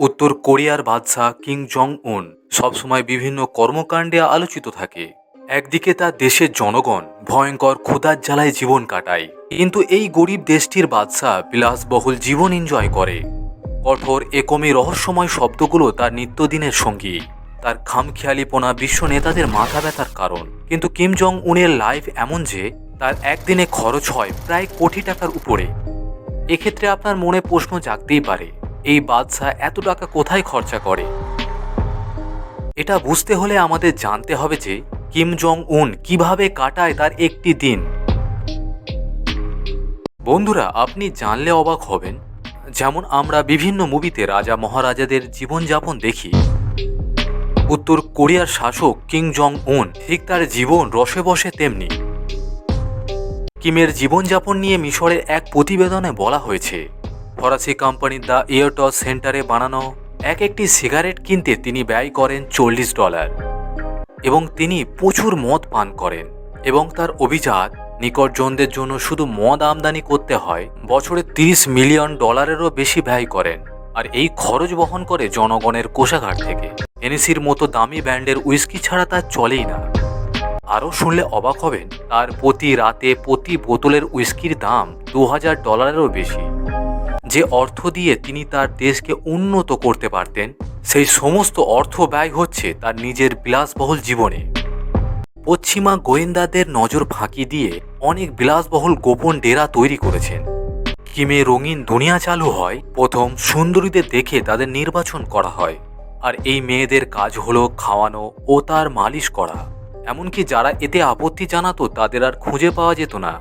উত্তর কোরিয়ার বাদশাহ কিং জং উন সবসময় বিভিন্ন কর্মকাণ্ডে আলোচিত থাকে। একদিকে তার দেশের জনগণ ভয়ঙ্কর ক্ষুধার জ্বালায় জীবন কাটায়, কিন্তু এই গরিব দেশটির বাদশাহ বিলাসবহুল জীবন এনজয় করে। কঠোর একমে রহস্যময় শব্দগুলো তার নিত্যদিনের সঙ্গী, তার খামখেয়ালিপনা বিশ্ব নেতাদের মাথা ব্যথার কারণ। কিন্তু কিম জং উনের লাইফ এমন যে, তার একদিনে খরচ হয় প্রায় কোটি টাকার উপরে। এক্ষেত্রে আপনার মনে প্রশ্ন জাগতেই পারে এই বাদশাহ এত টাকা কোথায় খরচা করে? এটা বুঝতে হলে আমাদের জানতে হবে যে কিম জং উন কীভাবে কাটায় তার একটি দিন। বন্ধুরা, আপনি জানলে অবাক হবেন, যেমন আমরা বিভিন্ন মুভিতে রাজা মহারাজাদের জীবনযাপন দেখি। উত্তর কোরিয়ার শাসক কিং জং উন ঠিক তার জীবন রসে বসে তেমনি। কিমের জীবনযাপন নিয়ে মিশরের এক প্রতিবেদনে বলা হয়েছে ফরাসি কোম্পানি দ্য ইয়ারটস সেন্টারে বানানো এক একটি সিগারেট কিনতে তিনি ব্যয় করেন চল্লিশ ডলার এবং তিনি প্রচুর মদ পান করেন। এবং তার অভিজাত নিকটজনদের জন্য শুধু মদ আমদানি করতে হয়, বছরে 30 মিলিয়ন ডলারেরও বেশি ব্যয় করেন। আর এই খরচ বহন করে জনগণের কোষাঘাট থেকে। এনএসির মতো দামি ব্র্যান্ডের উইস্কি ছাড়া তার চলেই না। আরও শুনলে অবাক হবেন, তার প্রতি রাতে প্রতি বোতলের উইস্কির দাম দু হাজার ডলারেরও বেশি। যে অর্থ দিয়ে তিনি তার দেশকে উন্নত করতে পারতেন, সেই সমস্ত অর্থ ব্যয় হচ্ছে তার নিজের বিলাসবহুল জীবনে। পশ্চিমা গোয়েন্দাদের নজর ফাঁকি দিয়ে অনেক বিলাসবহুল গোপন ডেরা তৈরি করেছেন। কিমে রঙিন দুনিয়া চালু হয়, প্রথম সুন্দরীদের দেখে তাদের নির্বাচন করা হয়। আর এই মেয়েদের কাজ হলো খাওয়ানো ও তার মালিশ করা। এমনকি যারা এতে আপত্তি জানাতো তাদের আর খুঁজে পাওয়া যেত না।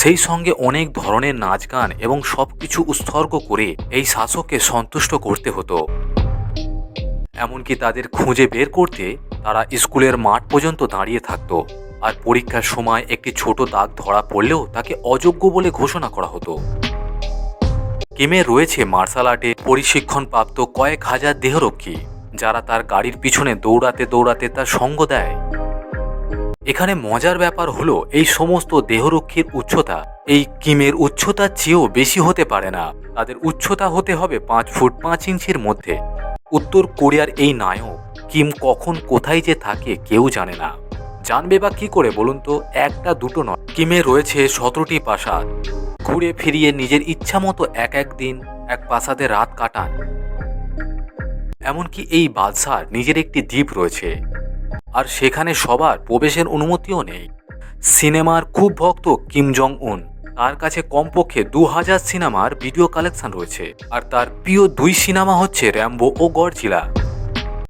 সেই সঙ্গে অনেক ধরনের নাচ গান এবং সব কিছু উৎসর্গ করে এই শাসককে সন্তুষ্ট করতে হতো। এমনকি তাদের খুঁজে বের করতে তারা স্কুলের মাঠ পর্যন্ত দাঁড়িয়ে থাকতো আর পরীক্ষার সময় একটি ছোট দাগ ধরা পড়লেও তাকে অযোগ্য বলে ঘোষণা করা হতো। কিমে রয়েছে মার্শাল আর্টে পরিশিক্ষণপ্রাপ্ত কয়েক হাজার দেহরক্ষী, যারা তার গাড়ির পিছনে দৌড়াতে দৌড়াতে তার সঙ্গ দেয়। এখানে মজার ব্যাপার হলো এই সমস্ত দেহরক্ষীর উচ্চতা। এই কিমের উচ্চতার চেয়েও বেশি হতে পারে না। তাদের উচ্চতা হতে হবে পাঁচ ফুট পাঁচ ইঞ্চির মধ্যে। উত্তর কোরিয়ার এই নায়ক কিম কখন কোথায় যে থাকে কেউ জানে না। জানবে বা কি করে বলুন তো, একটা দুটো নয়। কিমে রয়েছে সতেরোটি প্রাসাদ। ঘুরে ফিরিয়ে নিজের ইচ্ছা মতো এক এক দিন, এক প্রাসাদে রাত কাটান। এমনকি এই বাদশার নিজের একটি দ্বীপ রয়েছে। আর সেখানে সবার প্রবেশের অনুমতিও নেই। সিনেমার খুব ভক্ত কিম জং উন তার কাছে কমপক্ষে দু হাজার সিনেমার ভিডিও কালেকশন রয়েছে। আর তার প্রিয় দুই সিনেমা হচ্ছে র্যাম্বো ও গডজিলা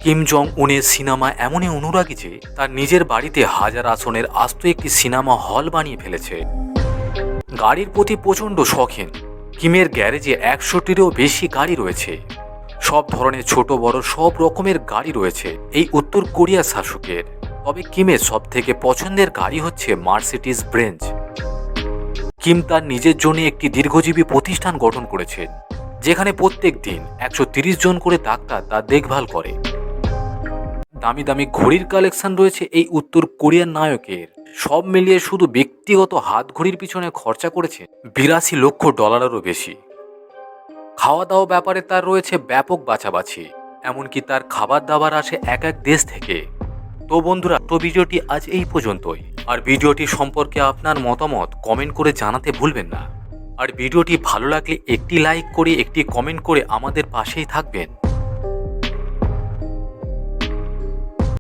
কিম জং উনের সিনেমা এমনই অনুরাগী যে, তার নিজের বাড়িতে হাজার আসনের আস্ত একটি সিনেমা হল বানিয়ে ফেলেছে। গাড়ির প্রতি প্রচণ্ড শখিন। কিমের গ্যারেজে একশোটিরও বেশি গাড়ি রয়েছে। সব ধরনের ছোট বড় সব রকমের গাড়ি রয়েছে এই উত্তর কোরিয়া শাসকের। তবে কিমের সব থেকে পছন্দের গাড়ি হচ্ছে মার্সিডিস ব্রেঞ্জ কিম তার নিজের জন্য একটি দীর্ঘজীবী প্রতিষ্ঠান গঠন করেছেন, যেখানে প্রত্যেক দিন একশো জন করে ডাক্তার তার দেখভাল করে। দামি দামি ঘড়ির কালেকশন রয়েছে এই উত্তর কোরিয়ার নায়কের। সব মিলিয়ে শুধু ব্যক্তিগত হাত ঘড়ির পিছনে খরচা করেছে বিরাশি লক্ষ ডলারেরও বেশি। খাওয়া দাওয়া ব্যাপারে তার রয়েছে ব্যাপক বাছাবাছি, এমনকি তার খাবার দাবার আসে এক এক দেশ থেকে। তো বন্ধুরা, তো ভিডিওটি আজ এই পর্যন্তই। আর ভিডিওটি সম্পর্কে আপনার মতামত কমেন্ট করে জানাতে ভুলবেন না। আর ভিডিওটি ভালো লাগলে একটি লাইক করে, একটি কমেন্ট করে আমাদের পাশেই থাকবেন।